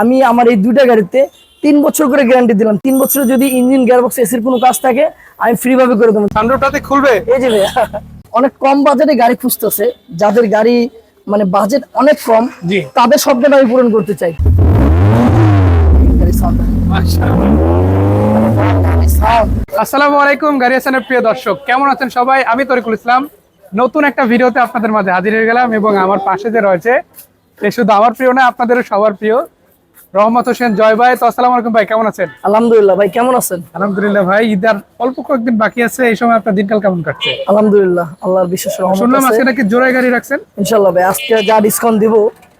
আমি আমার এই দুইটা গাড়িতে তিন বছর করে গ্যারান্টি দিলাম। তিন বছরে যদি ইঞ্জিন গিয়ারবক্স এসির কোনো কাজ থাকে আমি ফ্রি ভাবে করে দেবো। সানরুফটাতে খুলবে? এই যে অনেক কম বাজেটে গাড়ি খুঁজতেছে যাদের গাড়ি মানে বাজেট অনেক কম তাদের স্বপ্নটা আমি পূরণ করতে চাই। sound। আসসালামু আলাইকুম গাড়ি হাসানের প্রিয় দর্শক। কেমন আছেন সবাই? আমি তরিকুল ইসলাম। নতুন একটা ভিডিওতে আপনাদের মাঝে হাজির হয়ে গেলাম এবং আমার পাশে যে রয়েছে সে শুধু আমার প্রিয় না আপনাদেরও সবার প্রিয় রহমত হোসেন জয় ভাই। তো আসসালামু আলাইকুম ভাই কেমন আছেন? আলহামদুলিল্লাহ ভাই কেমন আছেন? আলহামদুলিল্লাহ ভাই ঈদের অল্প কয়েকদিন বাকি আছে এই সময় আপনার দিনকাল কেমন কাটছে? আলহামদুলিল্লাহ আল্লাহর বিশেষ রহমত শুনলাম। আজকে নাকি জোড়ায় গাড়ি রাখছেন? ইনশাল্লাহ ভাই আজকে যা ডিসকাউন্ট দিব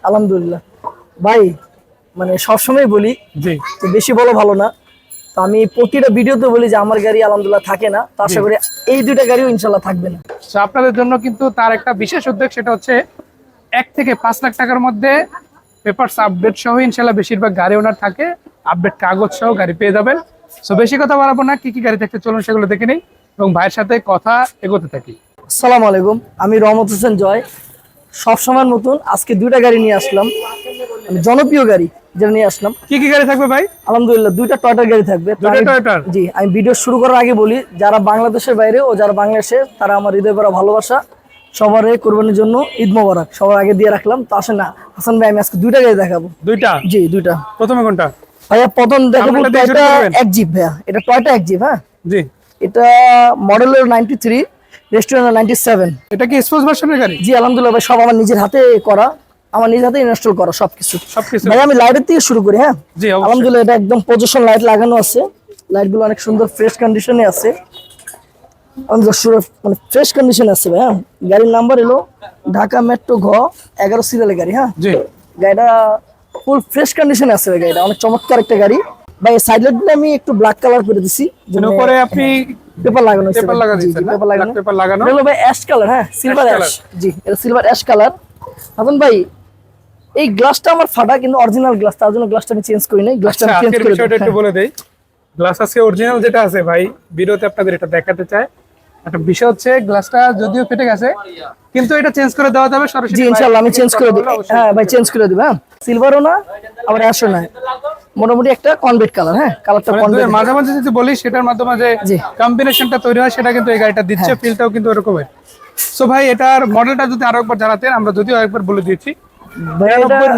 আলহামদুলিল্লাহ। ভাই মানে সবসময় বলি জি। বেশি বলো ভালো না। তো আমি প্রতিটা ভিডিওতে বলি যে আমার গাড়ি আলহামদুলিল্লাহ থাকে না তো আশা করি এই দুইটা গাড়িও ইনশাল্লাহ থাকবে না। তো আপনাদের জন্য কিন্তু তার একটা বিশেষ উদ্যোগ সেটা হচ্ছে এক থেকে পাঁচ লাখ টাকার মধ্যে পেপারস আপডেট সহ ইনশাল্লাহ বেশিরভাগ গাড়ি ওনার থাকে। আপডেট কাগজ সহ গাড়ি পেয়ে যাবেন। সো বেশি কথা বাড়াবো না কি কি গাড়ি থাকতে চলুন সেগুলো দেখে নিই এবং ভাইয়ের সাথে কথা এগোতে থাকি। আসসালামু আলাইকুম আমি রহমত হোসেন জয়। সব সময় মতন আজকে দুইটা গাড়ি নিয়ে আসলাম। আমি জনপ্রিয় গাড়ি যেটা নিয়ে আসলাম। কি কি গাড়ি থাকবে ভাই? আলহামদুলিল্লাহ দুইটা টয়টার গাড়ি থাকবে। জি আমি ভিডিও শুরু করার আগে বলি যারা বাংলাদেশের বাইরে ও যারা বাংলাদেশে তারা আমার হৃদয় করা ভালোবাসা। সবার কোরবানির জন্য ঈদ মোবারক। সবার আগে দিয়ে রাখলাম। তো আসে না হাসান ভাই আমি আজকে দুইটা গাড়ি দেখাবো। দুইটা? জি দুইটা। প্রথমে কোনটা? ভাইয়া প্রথম দেখাবো টয়টা এক জিপ ভাইয়া। এটা টয়টা এক জিপ হ্যাঁ? জি। এটা মডেলের ninety three restaurant ninety seven এটা কি স্পোর্টস ভার্সনের গাড়ি? জি আলহামদুলিল্লাহ ভাই সব আমার নিজের হাতে করা। আমার নিজের হাতে ইনস্টল করা সবকিছু। সবকিছু। ভাই আমি লাইটের থেকে শুরু করি হ্যাঁ? জি আলহামদুলিল্লাহ এটা একদম পজিশন লাইট লাগানো আছে। লাইটগুলো অনেক সুন্দর ফ্রেশ কন্ডিশনে আছে। আলহামদুলিল্লাহ মানে ফ্রেশ কন্ডিশনে আছে ভাই হ্যাঁ? গাড়ির নাম্বার এলো ঢাকা মেট্রো ঘ এগারো সিরিয়ালের গাড়ি হ্যাঁ? জি। গাড়িটা ফুল ফ্রেশ কন্ডিশনে আছে ভাই গাড়িটা অনেক চমৎকার একটা গাড়ি। ভাই সাইড লাইটগুলো আমি একটু ব্ল্যাক কালার করে দিছি এর উপরে আপনি পেপার লাগানো পেপার লাগা দিয়েছেন পেপার লাগানো। পেপার লাগানো? হলো ভাই অ্যাশ কালার হ্যাঁ সিলভার অ্যাশ জি এটা সিলভার অ্যাশ কালার এখন ভাই এই গ্লাসটা আমার ফাটা কিন্তু অরিজিনাল গ্লাস তার জন্য গ্লাসটা আমি চেঞ্জ করি নাই গ্লাসটা আচ্ছা চেঞ্জ করে বিষয়টা দিই একটু বলে দেই। গ্লাস আজকে অরিজিনাল যেটা আছে ভাই ভিডিওতে আপনাদের এটা দেখাতে চাই একটা বিষয় হচ্ছে গ্লাসটা যদিও ফেটে গেছে কিন্তু এটা চেঞ্জ করে দেওয়া যাবে সরাসরি জি ইনশাআল্লাহ আমি চেঞ্জ করে অবশ্যই। হ্যাঁ ভাই চেঞ্জ করে দিব হ্যাঁ? সিলভারও না আবার অ্যাশও না। মোটামুটি একটা কনভেট কালার হ্যাঁ? কালারটা কনভেট মাঝে মাঝে যদি বলি সেটার মাধ্যমে যে। কম্বিনেশনটা তৈরি হয় সেটা কিন্তু এই গাড়িটা দিচ্ছে হ্যাঁ। ফিলটাও কিন্তু এরকমের সো ভাই এটার মডেলটা যদি আরও একবার জানাতেন আমরা যদিও একবার বলে দিয়েছি।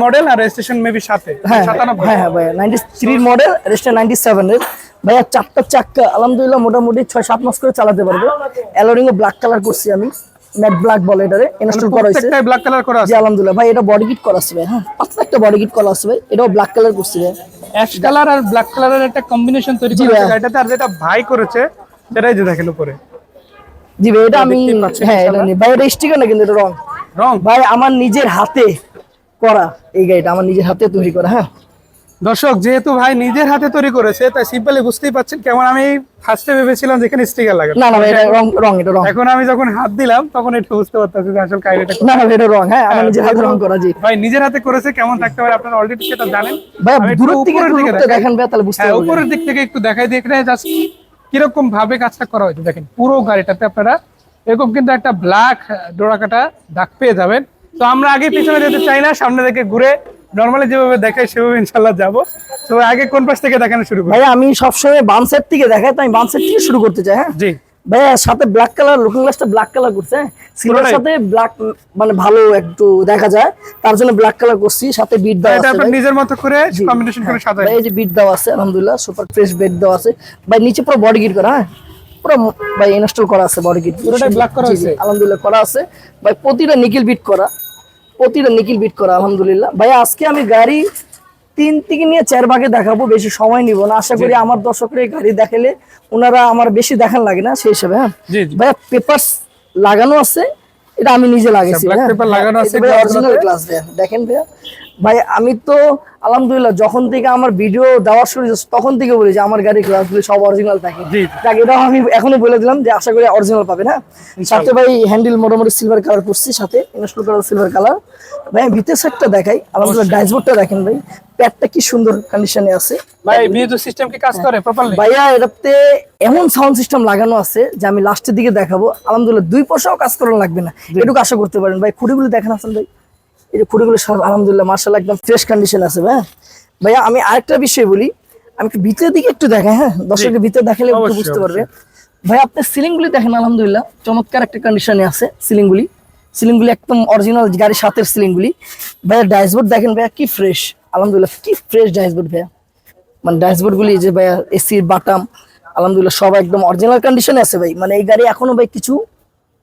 মডেল আর রেজিস্ট্রেশন মেবি সাথে। হ্যাঁ হ্যাঁ হ্যাঁ ভাই নাইনটি থ্রির মডেল রেস্টে নাইনটি সেভেনের ভাইয়া চারটা চাক্কা আলহামদুলিল্লাহ মোটামুটি ছয় সাত মাস করে চালাতে পারবে। ও ব্ল্যাক কালার করছি আমি। ম্যাট ব্ল্যাক বলে এটারে ইনস্টল করা হয়েছে। ব্ল্যাক কালার করা আছে। আলহামদুলিল্লাহ। ভাই এটা বডি কিট করা আছে ভাই হ্যাঁ? পাতলা একটা বডি কিট করা আছে ভাই এটাও ব্ল্যাক কালার করছি ভাই। অ্যাশ কালার আর ব্ল্যাক কালারের একটা কম্বিনেশন তৈরি করেছে ভাইয়া। গাড়িটাতে আর যেটা ভাই করেছে সেটাই যে দেখেন উপরে। জি ভাই এটা আমি হ্যাঁ এটা নিই। ভাই এটা স্টিকার না কিন্তু এটা রং। রং। ভাই আমার নিজের হাতে করা এই গাড়িটা আমার নিজের হাতে তৈরি করা হ্যাঁ? দর্শক যেহেতু ভাই নিজের হাতে তৈরি করেছে তাই সিম্পলি বুঝতেই পাচ্ছেন কেমন আমি ফার্স্টে ভেবেছিলাম যেখানে স্টিকার লাগে না না এটা রং রং এটা রং এখন আমি যখন হাত দিলাম তখন একটু বুঝতে পারতেছি যে আসলে কাহিনীটা কি। না না এটা রং হ্যাঁ আমার নিজের হাতে রং করা জি। ভাই নিজের হাতে করেছে কেমন থাকতে পারে আপনারা অলরেডি সেটা জানেন। ভাই আমি দূরের থেকে দিকে দেখেন ভাই তাহলে বুঝতে হ্যাঁ পারবেন। উপরের দিক থেকে একটু দেখাই দিয়ে এখানে জাস্ট কীরকম ভাবে কাজটা করা হয়েছে। দেখেন পুরো গাড়িটাতে আপনারা এরকম কিন্তু একটা ব্ল্যাক ডোরাকাটা দাগ পেয়ে যাবেন। তো আমরা আগে পিছনে যেতে চাই না সামনে থেকে ঘুরে নর্মালি যেভাবে দেখাই সেভাবে ইনশাল্লাহ যাব। তো আগে কোন পাশ থেকে দেখানো শুরু ভাই আমি সবসময় বাম সাইড থেকে দেখাই তো আমি বাম সাইড থেকে শুরু করতে চাই হ্যাঁ? জি। ভাই সাথে ব্ল্যাক কালার লুকিং গ্লাসটা ব্ল্যাক কালার করছে সিলভার সাথে ব্ল্যাক মানে ভালো একটু দেখা যায় তার জন্য ব্ল্যাক কালার করছি সাথে বিট দেওয়া এটা আছে আপনার ভাই। নিজের মতো করে কম্বিনেশন করে হ্যাঁ। সাজাই। ভাই এই যে বিট দেওয়া আছে আলহামদুলিল্লাহ সুপার ফ্রেশ বেড দেওয়া আছে। ভাই নিচে পুরো বডি গিট করা হ্যাঁ? পুরো ভাই ইনস্টল করা আছে বডি কিট পুরোটাই black করা হয়েছে? আলহামদুলিল্লাহ করা আছে। ভাই প্রতিটা নিকিল বিট করা। প্রতিটা নিকিল বিট করা আলহামদুলিল্লাহ। ভাই আজকে আমি গাড়ি তিন থেকে নিয়ে চার ভাগে দেখাবো বেশি সময় নিব না। আশা করি আমার দর্শকরা এই গাড়ি দেখালে ওনারা আমার বেশি দেখান লাগে না সেই হিসাবে হ্যাঁ? ভাইয়া পেপার লাগানো আছে এটা আমি নিজে লাগাইছি black হ্যাঁ। লাগানো আছে এটা অরিজিনাল? গ্লাস দেখেন ভাইয়া ভাই আমি তো আলহামদুলিল্লাহ যখন থেকে আমার ভিডিও দেওয়া শুরু তখন থেকে বলি যে আমার গাড়ির গ্লাসগুলো সব অরিজিনাল থাকে। যাক এটাও আমি এখনও বলে দিলাম যে আশা করি অরিজিনাল পাবেন হ্যাঁ? সাথে ভাই হ্যান্ডেল মোটামুটি সিলভার কালার করছি সাথে ইনস্টল করা সিলভার কালার ভাই আমি ভিতর সাইডটা দেখাই আলহামদুলিল্লাহ ড্যাশবোর্ডটা দেখেন ভাই। প্যাডটা কি সুন্দর কন্ডিশনে আছে। ভাই মিউজিক সিস্টেম কি কাজ করে প্রপারলি ভাইয়া এটাতে এমন সাউন্ড সিস্টেম লাগানো আছে যে আমি লাস্টের দিকে দেখাবো। আলহামদুলিল্লাহ দুই পয়সাও কাজ করা লাগবে না। এটুকু আশা করতে পারেন। ভাই খুঁটিগুলো দেখেন আসেন ভাই। এই যে খুঁটিগুলো সব আলহামদুলিল্লাহ মার্শাল একদম ফ্রেশ কন্ডিশন আছে ভাই ভাইয়া আমি আরেকটা বিষয় বলি আমি একটু ভিতরের দিকে একটু দেখাই হ্যাঁ? দর্শকের ভিতরে দেখালে একটু বুঝতে পারবে। ভাই আপনার সিলিং গুলি দেখেন আলহামদুলিল্লাহ চমৎকার একটা কন্ডিশনে আছে সিলিং গুলি সিলিং গুলি একদম অরিজিনাল গাড়ির সাথের সিলিং গুলি ভাইয়া ড্যাশবোর্ড দেখেন ভাইয়া কি ফ্রেশ আলহামদুলিল্লাহ কি ফ্রেশ ড্যাশবোর্ড ভাইয়া? মানে ড্যাশবোর্ড গুলি যে ভাইয়া এসির বাটাম আলহামদুলিল্লাহ সব একদম অরিজিনাল কন্ডিশনে আছে ভাই। মানে এই গাড়ি এখনও ভাই কিছু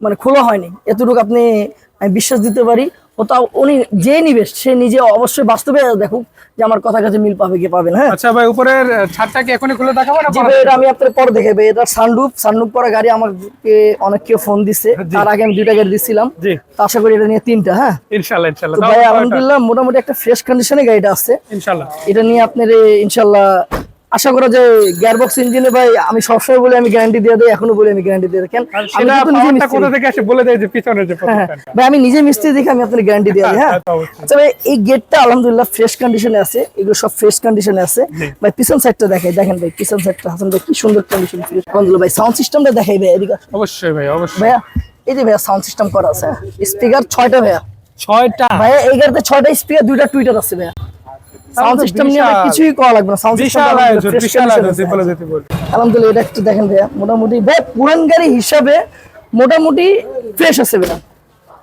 মানে খোলা হয়নি। এতটুকু আপনি আমি বিশ্বাস দিতে পারি ও তাও উনি যে নিবে সে নিজে অবশ্যই বাস্তবে দেখুক যে আমার কথা কাছে মিল পাবে কি পাবেন হ্যাঁ? আচ্ছা ভাই উপরের ছাদটা কি এখনই খুলে দেখাবো না জি ভাই এটা আমি আপনার পরে দেখাবো। এটা সানরুফ সানরুফ করা গাড়ি আমাকে অনেক কেউ ফোন দিছে। তার আগে আমি দুইটা গাড়ি দিছিলাম। জি। তো আশা করি এটা নিয়ে তিনটা হ্যাঁ? ইনশাল্লাহ তো ভাই আলহামদুলিল্লাহ মোটামুটি একটা ফ্রেশ কন্ডিশনে গাড়িটা আছে। ইনশাল্লাহ। এটা নিয়ে আপনার এই ইনশাল্লাহ আশা করা যায় গিয়ারবক্স ইঞ্জিনে ভাই আমি সবসময় বলে আমি গ্যারান্টি দিয়ে দিই এখনও বলে আমি গ্যারান্টি দিয়ে মিস্ত্রি। কোথা থেকে আসে বলে দেয় যে পিছনের যে হ্যাঁ, ভাই আমি নিজে মিস্ত্রি দেখে আমি আপনার গ্যারান্টি দিয়ে দিই হ্যাঁ আচ্ছা ভাই এই গেটটা আলহামদুলিল্লাহ ফ্রেশ কন্ডিশনে আছে এগুলো সব ফ্রেশ কন্ডিশনে আছে। ভাই পিছন সাইডটা দেখাই দেখেন ভাই পিছন সাইডটা হাসান ভাই কি সুন্দর কন্ডিশন ফ্রেশ আলহামদুলিল্লাহ ভাই সাউন্ড সিস্টেমটা দেখাই ভাই এদিকে অবশ্যই ভাই অবশ্যই। ভাইয়া এই যে ভাইয়া সাউন্ড সিস্টেম করা আছে স্পিকার ছয়টা ভাইয়া। ছয়টা। ভাইয়া এই গাড়িতে ছয়টা স্পিকার দুইটা টুইটার আছে ভাইয়া। সাউন্ড সিস্টেম নিয়ে কিছুই করা লাগবে না সাউন্ড সিস্টেম আলহামদুলিল্লাহ এটা একটু দেখেন ভাইয়া মোটামুটি ভাই পুরান গাড়ি হিসাবে মোটামুটি ফ্রেশ আছে ভাইয়া।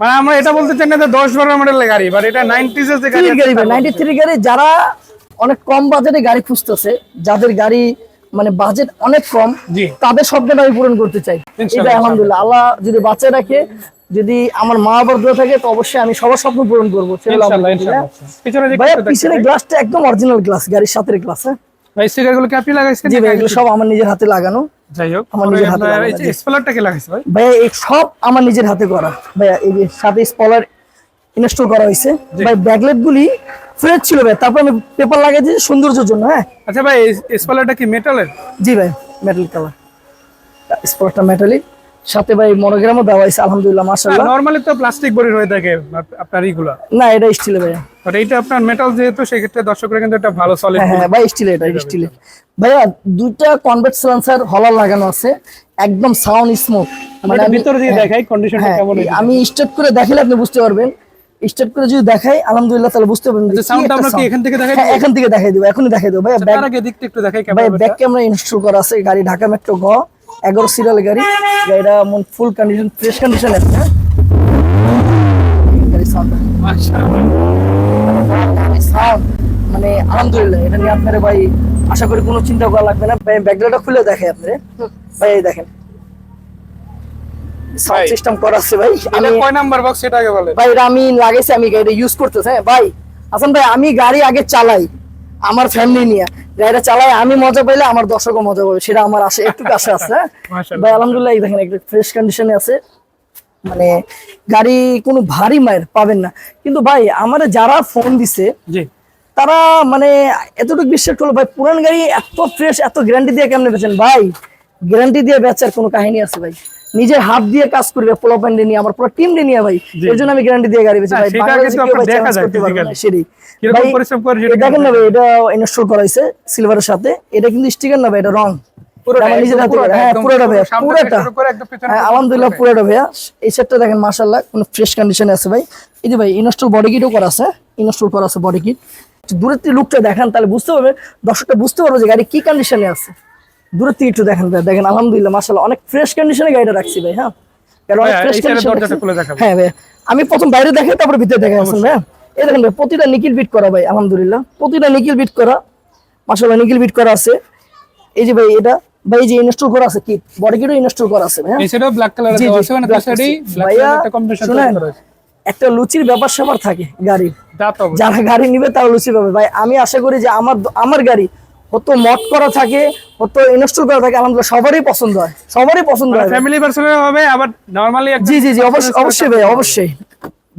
মানে আমরা এটা বলতে চাই না যে দশ বারো মডেলের গাড়ি বাট এটা নাইনটিজ এর গাড়ি গাড়ি ভাই নাইনটি থ্রি গাড়ি যারা অনেক কম বাজেটে গাড়ি খুঁজতেছে যাদের গাড়ি মানে বাজেট অনেক কম তাদের স্বপ্নটা আমি পূরণ করতে চাই। এটা আলহামদুলিল্লাহ আল্লাহ যদি বাঁচে রাখে যদি আমার মা বাবার দোয়া থাকে তো অবশ্যই আমি সবার স্বপ্ন পূরণ করব। পিছনে গ্লাসটা একদম অরিজিনাল গ্লাস গাড়ির সাথে গ্লাস হ্যাঁ? ভাই স্টিকারগুলো কি আপনি লাগাইছেন জি ভাই এগুলো সব আমার নিজের হাতে লাগানো। যাই হোক আমার নিজের হাতে লাগানো, এই যে জি। স্পলারটা কি লাগাইছে ভাই? এই সব আমার নিজের হাতে করা। ভাইয়া এই যে সাথে স্পলার ইনস্টল করা হয়েছে। ভাই ব্যাকলেট গুলি ফ্রেশ ছিল ভাই তারপর আমি পেপার লাগাই দিয়েছি সৌন্দর্যের জন্য হ্যাঁ? আচ্ছা ভাই স্পলারটা কি মেটালের জি ভাই মেটাল কালার স্পটটা মেটালিক সাথে ভাই মনোগ্রামও দেওয়া হয়েছে আলহামদুলিল্লাহ মাশাআল্লাহ। নরমালি তো প্লাস্টিক বডির হয়ে থাকে আপনার এইগুলো না এটা স্টিলে ভাইয়া। বাট এইটা আপনার মেটাল যেহেতু সেক্ষেত্রে দর্শকরা কিন্তু একটা ভালো সলিড হ্যাঁ হ্যাঁ ভাই স্টিল এটা স্টিলে ভাইয়া দুইটা কনভার্ট সিলেন্সার হলার লাগানো আছে একদম সাউন্ড স্মুথ মানে ভিতরে দিয়ে দেখাই কন্ডিশনটা হ্যাঁ কেমন আমি স্টার্ট করে দেখালে আপনি বুঝতে পারবেন। স্টার্ট করে যদি দেখাই আলহামদুলিল্লাহ তাহলে বুঝতে পারবেন যে আচ্ছা, আমরা কি এখান থেকে দেখাই হ্যাঁ, এখান থেকে দেখাই দেবো এখনই দেখাই দেবো। ভাইয়া ব্যাক আগে দিকটা একটু দেখাই ভাই কেমন ব্যাক ক্যামেরা ইনস্টল করা আছে গাড়ি ঢাকা মেট্রো গ। এগারো সিরিয়াল গাড়ি। গাড়িটা এমন ফুল কন্ডিশন ফ্রেশ কন্ডিশন আছে হ্যাঁ? মানে আলহামদুলিল্লাহ এটা নিয়ে আপনারা ভাই আশা করি কোনো চিন্তা করা লাগবে না। ভাই ব্যাকগ্রাউন্ডটা খুলে দেখাই আপনারা। ভাই এই দেখেন। সাউন্ড সিস্টেম করা আছে ভাই। আমি কয় নাম্বার বক্স আগে বলেন। ভাই এটা আমি লাগাইছি আমি গাড়িটা ইউজ করতেছি হ্যাঁ? ভাই আসান ভাই আমি গাড়ি আগে চালাই। আমার ফ্যামিলি নিয়ে। গাড়িটা চালাই আমি মজা পাইলে আমার দর্শকও মজা পাবে সেটা আমার আশা একটু আশা আছে হ্যাঁ? ভাই আলহামদুলিল্লাহ দেখেন একটু ফ্রেশ কন্ডিশনে আছে। মানে গাড়ি কোনো ভারী মায়ের পাবেন না। কিন্তু ভাই আমার যারা ফোন দিছে তারা মানে এতটুকু বিশ্বাস করল ভাই পুরান গাড়ি এত ফ্রেশ এত গ্যারান্টি দিয়ে কেমনে বেচেন? ভাই গ্যারান্টি দিয়ে বেচার কোনো কাহিনী আছে ভাই? নিজের হাত দিয়ে কাজ করবে পোলো প্যান্ডে নিয়ে আমার পুরো টিম নিয়ে ভাই। এর জন্য আমি গ্যারান্টি দিয়ে গাড়ি বেচি। হ্যাঁ, ভাই দেখেন না ভাই এটা ইনস্টল সিলভারের সাথে। এটা কিন্তু স্টিকার না ভাই এটা রং। হ্যাঁ হ্যাঁ পর্যন্ত আলহামদুলিল্লাহ পুরোটা ভাইয়া। এই সেটটা দেখেন মাশাআল্লাহ কোনো ফ্রেশ কন্ডিশনে আছে ভাই। এই যে ভাই ইনস্টল বডি কিটও করা আছে ইনস্টল করা আছে বডি কিট দূরের থেকে লুকটা দেখেন তাহলে বুঝতে পারবে দর্শকটা বুঝতে পারবে যে গাড়ি কি কন্ডিশনে আছে। দূরের থেকে একটু দেখেন দেখেন আলহামদুলিল্লাহ মাশাআল্লাহ অনেক ফ্রেশ কন্ডিশনে গাড়িটা রাখছি ভাই হ্যাঁ। হ্যাঁ ভাই আমি প্রথম বাইরে দেখাই তারপর ভিতরে দেখাই আসুন ভাই এই দেখেন ভাই প্রতিটা নিকিল বিট করা ভাই আলহামদুলিল্লাহ প্রতিটা নিকিল বিট করা মাশাআল্লাহ নিকিল বিট করা আছে। এই যে ভাই এটা ভাই এই যে ইনস্টল করা আছে কিট বডি কিটও ইনস্টল করা আছে হ্যাঁ? ব্ল্যাক কালার দেওয়া মানে। ব্ল্যাক একটা কম্বিনেশন করা আছে। একটা লুচির ব্যাপার স্যাপার থাকে গাড়ির। যারা গাড়ি নিবে তারা লুচি পাবে। ভাই আমি আশা করি যে আমার আমার গাড়ি হতো মট করা থাকে হতো ইনস্টল করা থাকে আলহামদুলিল্লাহ সবারই পছন্দ হয় সবারই পছন্দ হয়। ফ্যামিলি পার্সনের হবে আবার নরমালি জি জি জি অবশ্যই অবশ্যই ভাই অবশ্যই।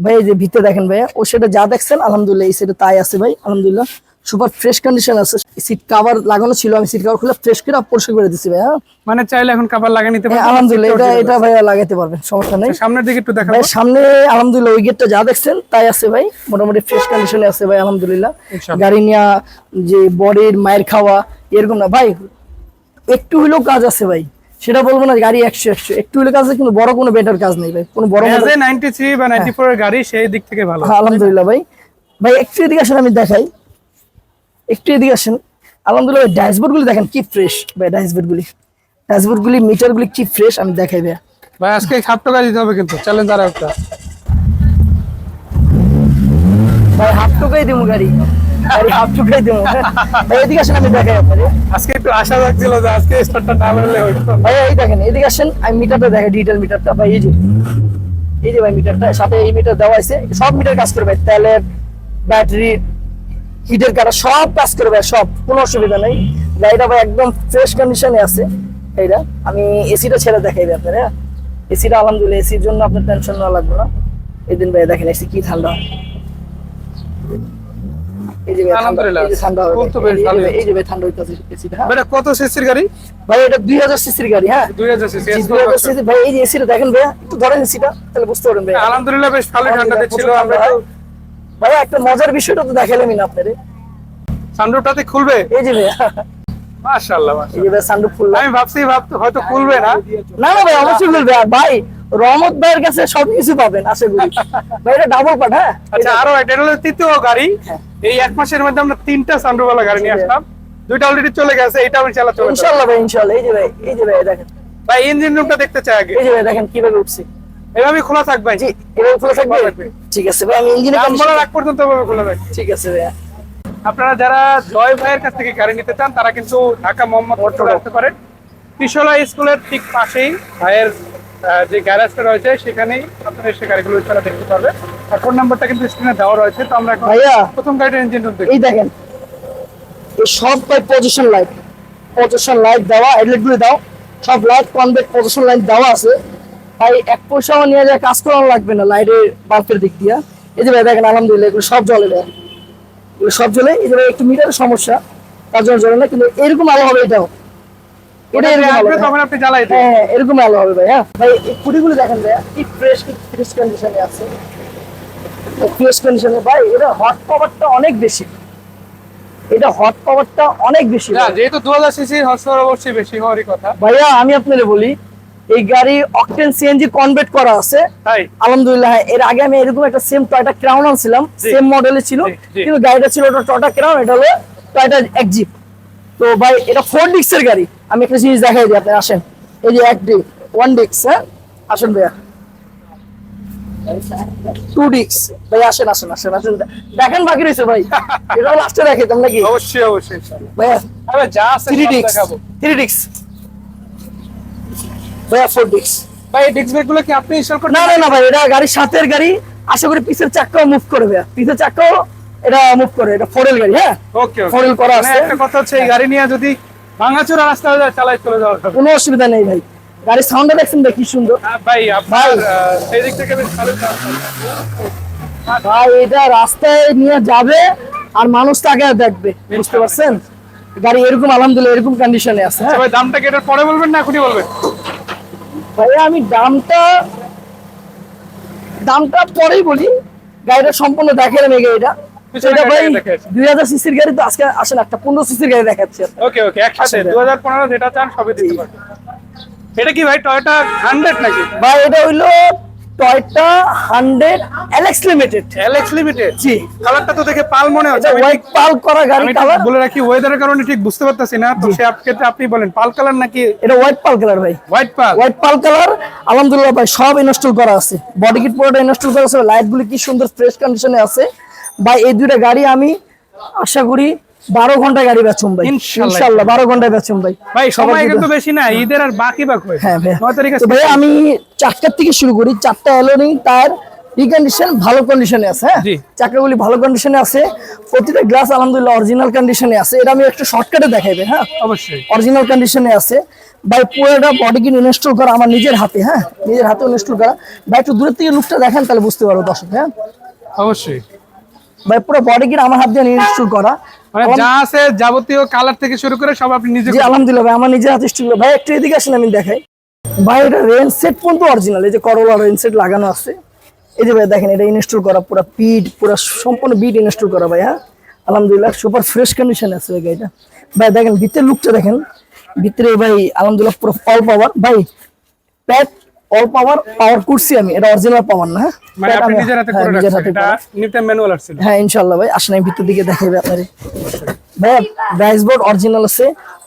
ভাই এই যে ভিতরে দেখেন ভাই ও সেটা যা দেখছেন আলহামদুলিল্লাহ এই সেটা তাই আছে ভাই আলহামদুলিল্লাহ। সুপার ফ্রেশ কন্ডিশন আছে। সিট কভার লাগানো ছিল আমি সিট কভার খুলে ফ্রেশ করে পরিষ্কার করে দিচ্ছি ভাই হ্যাঁ মানে চাইলে এখন কাবার লাগিয়ে নিতে পারবেন আলহামদুলিল্লাহ এটা এটা ভাই লাগাইতে পারবেন সমস্যা নেই। সামনের দিকে একটু দেখাবো। ভাই সামনে আলহামদুলিল্লাহ ওই গেটটা যা দেখছেন তাই আছে ভাই। মোটামুটি ফ্রেশ কন্ডিশনে আছে ভাই আলহামদুলিল্লাহ। গাড়ি নিয়ে যে বডির মায়ের খাওয়া এরকম না। ভাই একটু হলেও কাজ আছে ভাই। সেটা বলব না গাড়ি একশো একশো। একটু হলেও কাজ আছে কিন্তু বড় কোনো বেটার কাজ নেই ভাই। কোনো বড় এ 93 বা 94 এর গাড়ি সেই দিক থেকে ভালো। আলহামদুলিল্লাহ ভাই। ভাই একটু এদিকে আসলে আমি দেখাই। একটু এদিকে আসেন। আলহামদুলিল্লাহ ড্যাশবোর্ড গুলি দেখেন কি ফ্রেশ ভাই ড্যাশবোর্ড গুলি ড্যাশবোর্ড গুলি মিটার গুলি কি ফ্রেশ আমি দেখাই ভাইয়া। ভাই আজকে সাত টাকা দিতে হবে কিন্তু চ্যালেঞ্জ আর একটা। ভাই হাফ টুকাই দেবো গাড়ি। গাড়ি হাফ টুকাই দেবো ভাই এদিকে আসেন আমি দেখাই আপনারে আজকে একটু আশা লাগছিল যে আজকে স্টার্টটা না হলে হইতো ভাই এই দেখেন এদিকে আসেন আমি মিটারটা দেখাই ডিজিটাল মিটারটা ভাই এই যে এই যে ভাই মিটারটা সাথে এই মিটার দেওয়া আছে। সব মিটার কাজ করবে তেলের ব্যাটারি হিটের কারা সব কাজ করবে সব কোনো অসুবিধা নেই। গাড়িটা ভাই একদম ফ্রেশ কন্ডিশনে আছে। এইটা আমি এসিটা ছেড়ে দেখাই দিই আপনার হ্যাঁ? এসিটা আলহামদুলিল্লাহ এসির জন্য আপনার টেনশন নেওয়া লাগবে না। এই দিন ভাই দেখেন। এসি কি ঠান্ডা ভাই। ভাই- ভাই হ্যাঁ কত সিসির গাড়ি? ভাই এটা দুই হাজার সিসির গাড়ি হ্যাঁ? দুই হাজার সিসি জি, 2000 cc ভাই এই যে এসিটা দেখেন ভাইয়া একটু ধরেন এসিটা তাহলে বুঝতে পারবেন ভাইয়া। আলহামদুলিল্লাহ বেশ ভালো ঠান্ডা ছিল আমরা ভাইয়া একটা মজার বিষয়টা তো দেখালামই না আপনারে। সানরুফটাতে খুলবে? এই যে ভাইয়া মাশাআল্লাহ এই যে ভাই সানরুফ ফুল আমি ভাবছি ভাবতে হয়তো খুলবে না। না না ভাই অবশ্যই বলবে ভাই রহমত ভাইয়ের কাছে সবকিছু পাবেন আশা করি। ভাই এটা ডাবল পার্ট হ্যাঁ? আচ্ছা আরও এটা হলো তৃতীয় গাড়ি। হ্যাঁ। এই এক মাসের মধ্যে আমরা তিনটা সানরুফওয়ালা গাড়ি নিয়ে আসলাম। দুইটা অলরেডি চলে গেছে এটাও ইনশাআল্লাহ চলে যাবে। ইনশাআল্লাহ ভাই ইনশাআল্লাহ। এই যে ভাই এই যে ভাই দেখেন। ভাই ইঞ্জিন রুমটা দেখতে চাই আগে। এই যে ভাই দেখেন কীভাবে উঠছে। এভাবে খোলা থাকবে। জি এভাবে খোলা থাকবে? ঠিক আছে ভাই আমি ইঞ্জিনে বলার আগ পর্যন্ত এভাবে খোলা থাকবে। ঠিক আছে ভাইয়া। আপনারা যারা জয় ভাইয়ের কাছ থেকে গাড়ি নিতে চান তারা কিন্তু ঢাকা মোহাম্মদ আসতে পারেন। ত্রিশলা স্কুলের ঠিক পাশেই ভাইয়ের যে গ্যারেজটা রয়েছে সেখানেই আপনারা এসে গাড়িগুলো দেখতে পারবেন। আর ফোন নাম্বারটা কিন্তু স্ক্রিনে দেওয়া রয়েছে তো আমরা এখন ভাইয়া প্রথম গাড়িটার ইঞ্জিন রুম দেখি। এই দেখেন এই সব ভাই পজিশন লাইট পজিশন লাইট দেওয়া দাও সব লাইট কনভেক্ট পজিশন লাইট দেওয়া আছে। ভাই এক পয়সাও নিয়ে যায় কাজ করানো লাগবে না লাইটের বাল্বের দিক দিয়ে। এই যে ভাই দেখেন আলহামদুলিল্লাহ এগুলো সব জ্বলে দেয় এগুলো সব জ্বলে এই যে ভাই একটু মিটারের সমস্যা তার জন্য জ্বলে না কিন্তু এরকম আলো হবে এটাও। এটা এরকম আলো হ্যাঁ। তখন আপনি জ্বালাই এরকম আলো হবে ভাই হ্যাঁ। ভাই এই দেখেন ভাই কি ফ্রেশ কি ফ্রেশ কন্ডিশনে আছে। ফ্রেশ কন্ডিশনে ভাই এটা হট পাওয়ারটা অনেক বেশি। এটা হট পাওয়ারটা অনেক বেশি ভাই। যেহেতু সিসি হর্স অবশ্যই বেশি হওয়ারই কথা। ভাইয়া আমি আপনাদের বলি এই গাড়ি অকটেন সিএনজি কনভার্ট করা আছে। তাই? আলহামদুলিল্লাহ হ্যাঁ, এর আগে আমি এরকম একটা সেম টয়টা ক্রাউন আনছিলাম। সেম মডেলে ছিল। কিন্তু গাড়িটা ছিল ওটা টয়টা ক্রাউন এটা হলো টয়টা এক্সিপ তো ভাই এটা ফোর ডিক্সের গাড়ি। আমি একটা জিনিস দেখাই দিই আপনি আসেন। এই যে এক ডিক ওয়ান ডিক্স হ্যাঁ? আসেন ভাইয়া। টু ডিক্স ভাই আসেন আসেন আসেন আসেন। দেখেন বাকি রয়েছে ভাই। এটা লাস্টে দেখে তোমরা কি অবশ্যই অবশ্যই। ভাইয়া থ্রি ডিক্স দেখাবো। থ্রি ডিক্স ভাইয়া ফোর ভাই এই ডিস্কগুলো কি আপনি ইনস্টল না না না ভাই এটা গাড়ির সাথের গাড়ি। আশা করি পিছের চাক্কাও মুভ করবে পিছের এটা মুভ করে এটা ফোরেল গাড়ি হ্যাঁ? ওকে ওকে ফোরেল করা মানে আছে। একটা কথা হচ্ছে এই গাড়ি নিয়ে যদি ভাঙাচোরা রাস্তা চালাই চলে যাওয়া যাবে কোনো অসুবিধা নেই ভাই। গাড়ির দেখছেন ভাই কি সুন্দর। আহ, ভাই সেই দিক থেকে বেশ ভালো ভাই এটা রাস্তায় নিয়ে যাবে আর মানুষ তাকে দেখবে। বুঝতে পারছেন? গাড়ি এরকম আলহামদুলিল্লাহ এরকম কন্ডিশনে আছে হ্যাঁ। ভাই দামটা কি এটার পরে বলবেন না এখনই বলবেন? ভাই আমি দামটা দামটা পরেই বলি। গাড়িটা সম্পূর্ণ দেখালাম এই গাড়িটা এটা। ভাই দুই হাজার সিসির গাড়ি তো আজকে আসেন একটা পনেরো সিসির গাড়ি দেখাচ্ছি। ওকে ওকে একসাথে। দু হাজার পনেরো যেটা চান সবই দিতে পারবেন। এটা কি ভাই টয়টা হান্ড্রেড নাকি? ভাই এটা হইল Toyota hundred LX limited LX limited জি। কালারটা তো দেখে পাল মনে হচ্ছে। হোয়াইট পাল করা গাড়ি কালার বলে রাখি ওয়েদারের কারণে ঠিক বুঝতে পারতেছি না। তো সে ক্ষেত্রে আপনি বলেন পাল কালার নাকি? এটা হোয়াইট পাল কালার ভাই। White pearl? White pearl colour আলহামদুলিল্লাহ ভাই সব ইনস্টল করা আছে। বডি কিট পুরোটা ইনস্টল করা আছে। লাইট গুলি কি সুন্দর ফ্রেশ কন্ডিশনে আছে। ভাই এই দুইটা গাড়ি আমি আশা করি বারো ঘণ্টা গাড়ি বেচুম ভাই। ইনশাল্লাহ। বারো ঘন্টায় বেচুম ভাই। ভাই সময় কিন্তু বেশি না ঈদের আর বাকি বাক হয়ে হ্যাঁ ভাই নয় তারিখে তো ভাই আমি চারটার থেকে শুরু করি। চারটা টায়ার রিকন্ডিশন ভালো কন্ডিশনে আছে হ্যাঁ? চাকাগুলি ভালো কন্ডিশনে আছে প্রতিটা গ্লাস আলহামদুলিল্লাহ অরিজিনাল কন্ডিশনে আছে। এটা আমি একটু শর্টকাটে দেখাইবে হ্যাঁ? অবশ্যই। অরিজিনাল কন্ডিশনে আছে। ভাই পুরোটা বডি কিট ইনস্টল করা আমার নিজের হাতে হ্যাঁ? নিজের হাতে ইনস্টল করা। ভাই একটু দূরের থেকে লুকটা দেখেন তাহলে বুঝতে পারব দর্শক হ্যাঁ? অবশ্যই। ভাই পুরো বডি আমার হাত দিয়ে ইনস্টল করা। মানে যা আছে যাবতীয় কালার থেকে শুরু করে সব আপনি নিজে আলহামদুলিল্লাহ ভাই আমার নিজের হাতে ইনস্টল ভাই একটু এদিকে আসেন আমি দেখাই। ভাই এটা রেন সেট পর্যন্ত অরিজিনাল এই যে করোলা রেন সেট লাগানো আছে। এই যে ভাই দেখেন এটা ইনস্টল করা পুরো সম্পূর্ণ বিট ইনস্টল করা ভাই হ্যাঁ? আলহামদুলিল্লাহ সুপার ফ্রেশ কন্ডিশন আছে ভাই গাড়িটা। ভাই দেখেন ভিতরে লুকটা দেখেন। ভিতরে ভাই আলহামদুলিল্লাহ পুরো অল পাওয়ার ভাই প্যাক অল পাওয়ার পাওয়ার করছি আমি। এটা অরিজিনাল পাওয়ার না হ্যাঁ? মানে আপনি নিজের হাতে হ্যাঁ, করে রাখছেন। এটা নিতে ম্যানুয়াল আসছিল হ্যাঁ ইনশাল্লাহ ভাই। আসেন আমি ভিতর দিকে দেখাবে আপনার। ভাইয়া ড্যাশবোর্ড অরিজিনাল আছে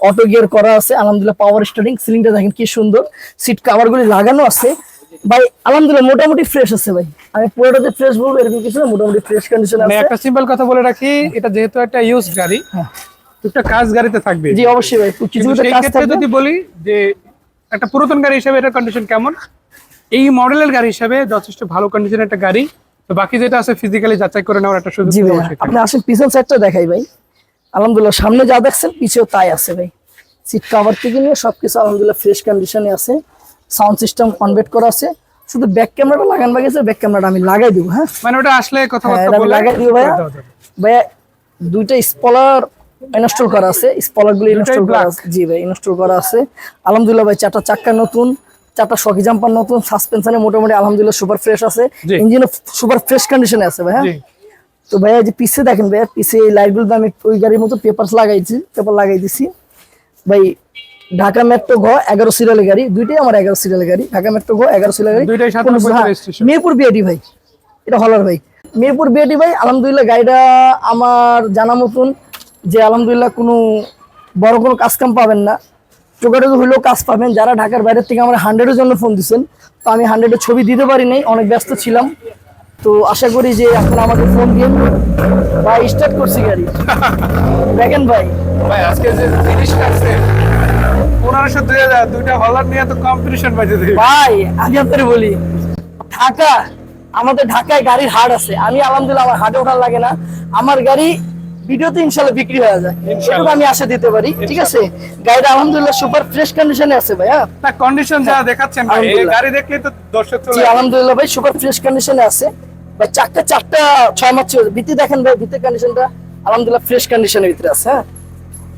অটো গিয়ার করা আছে আলহামদুলিল্লাহ পাওয়ার স্টারিং সিলিংটা দেখেন কি সুন্দর। সিট কভার গুলি লাগানো আছে। ভাই আলহামদুলিল্লাহ মোটামুটি ফ্রেশ আছে ভাই। আমি পুরোটাতে ফ্রেশ বলব এরকম কিছু না মোটামুটি ফ্রেশ কন্ডিশন মানে আছে। একটা সিম্পল কথা বলে রাখি এটা যেহেতু একটা ইউজ গাড়ি হ্যাঁ। একটা কাজ গাড়িতে থাকবে। জি অবশ্যই ভাই কিছু কিছু কাজ থাকবে। যদি বলি যে একটা পুরাতন গাড়ি হিসেবে এটার কন্ডিশন কেমন? এই মডেলের গাড়ি হিসেবে যথেষ্ট ভালো কন্ডিশনের একটা গাড়ি। তো বাকি যেটা আছে ফিজিক্যালি যাচাই করে নেওয়ার একটা সুযোগ ভাই আপনি আসেন পিছন সাইডটা দেখাই ভাই। আলহামদুলিল্লাহ সামনে যা দেখছেন পিছেও তাই আছে ভাই। সিট কভার থেকে নিয়ে সবকিছু আলহামদুলিল্লাহ ফ্রেশ কন্ডিশনে আছে। সাউন্ড সিস্টেম কনভার্ট করা আছে। শুধু ব্যাক ক্যামেরাটা লাগান বাকি ব্যাক ক্যামেরাটা আমি লাগাই দিব হ্যাঁ? মানে ওটা আসলে কথা বলে লাগাই দিব ভাইয়া। যাবে। ভাইয়া দুইটা স্পলার ইনস্টল করা আছে স্পলারগুলো দুইটাই ইনস্টল করা আছে। জি ভাই ইনস্টল করা আছে। আলহামদুলিল্লাহ ভাই চারটা চাক্কা নতুন চারটা শকি জাম্পার নতুন সাসপেনশনে মোটামুটি আলহামদুলিল্লাহ সুপার ফ্রেশ আছে। ইঞ্জিনও সুপার ফ্রেশ কন্ডিশনে আছে ভাই হ্যাঁ? তো ভাইয়া যে পিছে দেখেন ভাইয়া পিছে এই লাইটগুলো আমি ওই গাড়ির মতো পেপারস লাগাইছি পেপার লাগাই দিছি। ভাই ঢাকা মেট্রো ঘ এগারো সিরিয়ালের গাড়ি দুইটাই আমার এগারো সিরিয়ালের গাড়ি ঢাকা মেট্রো ঘ এগারো সিরিয়ালের গাড়ি। হ্যাঁ। মিরপুর বিআইডি ভাই এটা হলার ভাই। মিরপুর বিআইডি ভাই আলহামদুলিল্লাহ গাড়িটা আমার জানা মতন যে আলহামদুলিল্লাহ কোনো বড় কোনো কাজ কাম পাবেন না। টোকাটুকু হইলেও কাজ পাবেন। যারা ঢাকার বাইরের থেকে আমার হান্ড্রেডের জন্য ফোন দিচ্ছেন তো আমি হান্ড্রেডের ছবি দিতে পারি নাই অনেক ব্যস্ত ছিলাম। তো আশা করি যে এখন আমাকে ফোন দিয়ে ভাই স্টার্ট করছি গাড়ি। দেখেন ভাই। ভাই আজকে যে জিনিসটা আছে পনেরোশো দুই হাজার দুইটা হলার নিয়ে তো কম্পিটিশন বাজে ভাই আমি বলি ঢাকা আমাদের ঢাকায় গাড়ির হাট আছে। আমি আলহামদুলিল্লাহ আমার হাটে ওঠার লাগে না। আমার গাড়ি ভিডিওতে ইনশাল্লাহ বিক্রি হয়ে যায়। এটুকু আমি আশা দিতে পারি ঠিক আছে? গাড়িটা আলহামদুলিল্লাহ সুপার ফ্রেশ কন্ডিশনে আছে ভাই হ্যাঁ না কন্ডিশন যা দেখাচ্ছেন ভাই এই গাড়ি দেখলে তো দর্শক চলে আলহামদুলিল্লাহ ভাই সুপার ফ্রেশ কন্ডিশনে আছে। ভাই চারটা চারটা ছয় মাস চলছে ভিতরে দেখেন ভাই ভিতরে কন্ডিশনটা আলহামদুলিল্লাহ ফ্রেশ কন্ডিশনের ভিতরে আছে হ্যাঁ?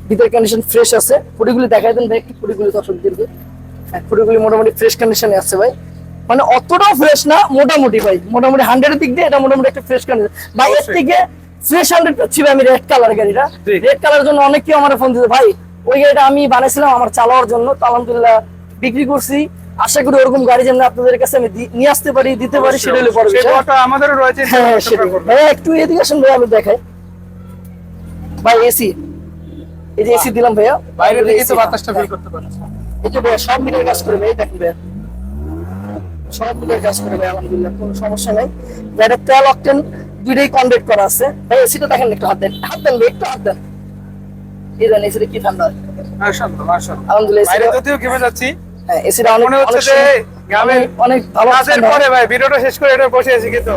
ভিতরে কন্ডিশন ফ্রেশ আছে। ফুটিগুলি দেখাই দেন ভাই একটু ফুটিগুলি দর্শকদেরকে হ্যাঁ ফুটিগুলি মোটামুটি ফ্রেশ কন্ডিশনে আছে ভাই। মানে অতটাও ফ্রেশ না মোটামুটি ভাই। মোটামুটি হান্ড্রেডের দিক দিয়ে এটা মোটামুটি একটা ফ্রেশ কন্ডিশন ভাই এর থেকে আমি রেড কালার গাড়িটা। রেড কালার জন্য অনেক আমার ফোন দিতে ভাই ওই গাড়িটা আমি বানাইছিলাম আমার চালানোর জন্য তো আলহামদুলিল্লাহ বিক্রি করছি। আশা করি ওরকম গাড়ি যেন আপনাদের কাছে আমি নিয়ে আসতে পারি দিতে পারি সেটা হলে আমাদেরও রয়েছে হ্যাঁ সেটাই। একটু এদিকে আসুন ভাইয়া আমি দেখাই। ভাই এসি এই যে এসি দিলাম ভাইয়া। বাইরে থেকে তো বাতাসটা ফিল করতে পারছি এই যে ভাইয়া সব মিলে কাজ করে ভাই দেখেন ভাইয়া। সব মিলে কাজ করে ভাই আলহামদুলিল্লাহ কোনো সমস্যা নাই। গাড়ির তেল অকটেন দুইটাই কনভার্ট করা আছে। ভাই এসিটা দেখেন একটু হাত দেন। হাত দেন একটু হাত দেন। এই দেন এসিটা কি ঠান্ডা? আলহামদুলিল্লাহ যদিও ঘেমে যাচ্ছি। হ্যাঁ এসিটা অনেক মনে হচ্ছে যে গ্রামের অনেক- অনেক ভালো কাজের পরে ভাই ভিডিওটা শেষ করে এটা বসে আছি কিন্তু।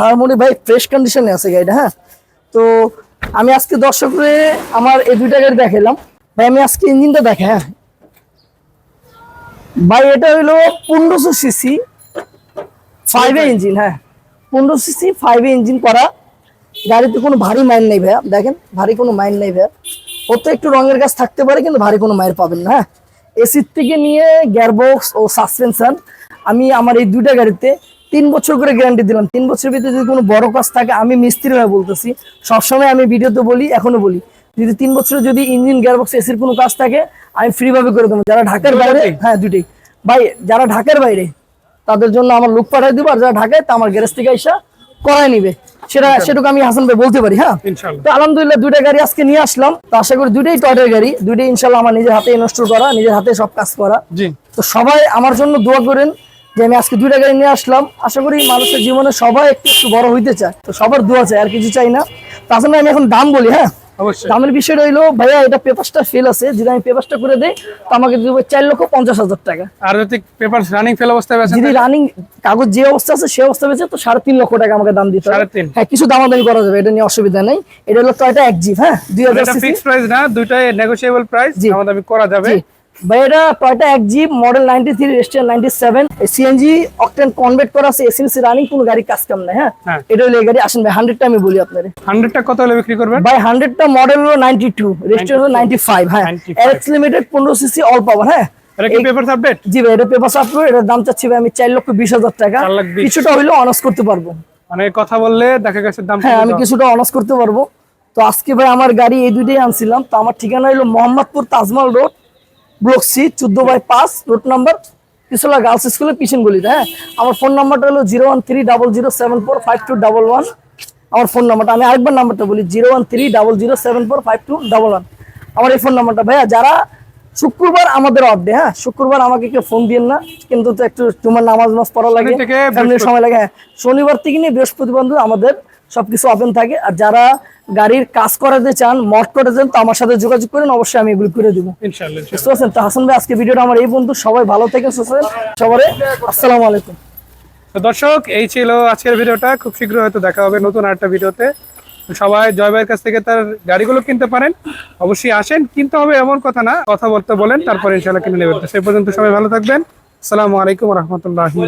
মারমুনি ভাই ফ্রেশ কন্ডিশনে আছে গাড়িটা হ্যাঁ? তো আমি আজকে দর্শকরে আমার এই দুইটা গাড়ি দেখালাম ভাই আমি আজকে ইঞ্জিনটা দেখে হ্যাঁ? ভাই এটা হইল পনেরোশো সিসি ফাইভ ইঞ্জিন হ্যাঁ? পনেরো সিসি ফাইভ ইঞ্জিন করা। গাড়িতে কোনো ভারী মাইন্ড নেই ভাইয়া। দেখেন ভারী কোনো মাইন্ড নেই ভাইয়া। হতে একটু রঙের গাছ থাকতে পারে কিন্তু ভারী কোনো মায়ের পাবেন না হ্যাঁ? এসির থেকে নিয়ে গিয়ারবক্স ও সাসপেনশন আমি আমার এই দুইটা গাড়িতে তিন বছর করে গ্যারান্টি দিলাম। তিন বছরের ভিতরে যদি কোনো বড় কাজ থাকে আমি মিস্ত্রি হয়ে বলতেছি। সবসময় আমি ভিডিওতে বলি এখনও বলি। যদি তিন বছরে যদি ইঞ্জিন গিয়ারবক্স এসির কোনো কাজ থাকে আমি ফ্রিভাবে করে দেবো। যারা ঢাকার বাইরে হ্যাঁ দুইটাই। ভাই যারা ঢাকার বাইরে তাদের জন্য আমার লোক পাঠাই দিব আর যারা ঢাকায় তা আমার গ্যারেজ থেকে আইসা করাই নিবে। সেটা সেটুকু আমি হাসান ভাই বলতে পারি হ্যাঁ? তো আলহামদুলিল্লাহ দুইটা গাড়ি আজকে নিয়ে আসলাম। তো আশা করি দুইটাই টয়টার গাড়ি দুইটাই ইনশাল্লাহ আমার নিজের হাতে ইনস্টল করা নিজের হাতে সব কাজ করা। তো সবাই আমার জন্য দোয়া করেন যে আমি আজকে দুইটা গাড়ি নিয়ে আসলাম। আশা করি মানুষের জীবনে সবাই একটু একটু বড় হইতে চায়। তো সবার দোয়া চাই আর কিছু চাই না। তাছাড়া আমি এখন দাম বলি হ্যাঁ? দামের বিষয়টা হইল ভাইয়া এটা পেপারসটা ফেল আছে যদি আমি পেপারসটা করে দেই তো আমাকে দিব চার লক্ষ পঞ্চাশ হাজার টাকা। আর যদি পেপার রানিং ফেল অবস্থায় যদি রানিং কাগজ যে অবস্থা আছে সে অবস্থা পেয়েছে তো সাড়ে তিন লক্ষ টাকা আমাকে দাম দিতে হবে? হ্যাঁ কিছু দামাদামি করা যাবে এটা নিয়ে অসুবিধা নেই। এটা হলো টয়টা এক জিপ হ্যাঁ? দুই হাজার ফিক্স প্রাইস না দুইটাই নেগোসিয়েবল প্রাইস আমি করা যাবে। ভাই এটা টয়টা এক jeep model ninety three ninety seven CNG octane convert করা আছে এসএমসি রানিং কোনো গাড়ি কাজ কাম নাই হ্যাঁ? হ্যাঁ। এটা হলো গাড়ি আসেন ভাই হান্ড্রেডটা আমি বলি আপনাদের হান্ড্রেডটা কত হলে বিক্রি করবেন? ভাই হান্ড্রেডটা মডেল হলো নাইনটি টু রেস্টার হলো নাইনটি ফাইভ হ্যাঁ। এক্স লিমিটেড পনেরো সিসি অল পাওয়ার হ্যাঁ? জি ভাই এটা পেপার এটার দাম চাচ্ছি ভাই আমি চার লক্ষ বিশ হাজার টাকা। কিছুটা হইলেও অনার্স করতে পারব। মানে কথা বললে দেখা গেছে দাম হ্যাঁ আমি কিছুটা অনার্স করতে পারব। তো আজকে ভাই আমার গাড়ি এই দুইটাই আনছিলাম তো আমার ঠিকানা হলো Mohammadpur Taj Mahal road block C চোদ্দ বাই পাঁচ রোড নাম্বার পিছলা গার্লস স্কুলের পিছন গলিতে হ্যাঁ? আমার ফোন নাম্বারটা হলো zero one three double zero seven four five two double one আমার ফোন নাম্বারটা আমি আরেকবার নাম্বারটা বলি zero one three double zero seven four five two double one আমার এই ফোন নাম্বারটা ভাইয়া যারা শুক্রবার আমাদের অফ হ্যাঁ? শুক্রবার আমাকে কেউ ফোন দিন না কিন্তু তো একটু তোমার নামাজ নামাজ পড়া লাগে সময় লাগে হ্যাঁ? শনিবার থেকে নিয়ে বৃহস্পতিবার আমাদের সবকিছু ওপেন থাকে। আর যারা গাড়ির কাজ করাতে চান মট করতে চান তো আমার সাথে যোগাযোগ করেন অবশ্যই আমি এগুলো করে দেবো। বুঝতে পারছেন? তো হাসান ভাই আজকে ভিডিওটা আমার এই বন্ধু সবাই ভালো থেকে সুস্থ থাকেন। সবাই আসসালামু আলাইকুম। তো দর্শক এই ছিল আজকের ভিডিওটা। খুব শীঘ্রই হয়তো দেখা হবে নতুন আরেকটা ভিডিওতে। সবাই জয় ভাইয়ের কাছ থেকে তার গাড়িগুলো কিনতে পারেন। অবশ্যই আসেন। কিনতে হবে এমন কথা না কথা বলতে বলেন তারপর ইনশাল্লাহ কিনে নেবেন। সেই পর্যন্ত সবাই ভালো থাকবেন। আসসালামু আলাইকুম রহমতুল্লাহি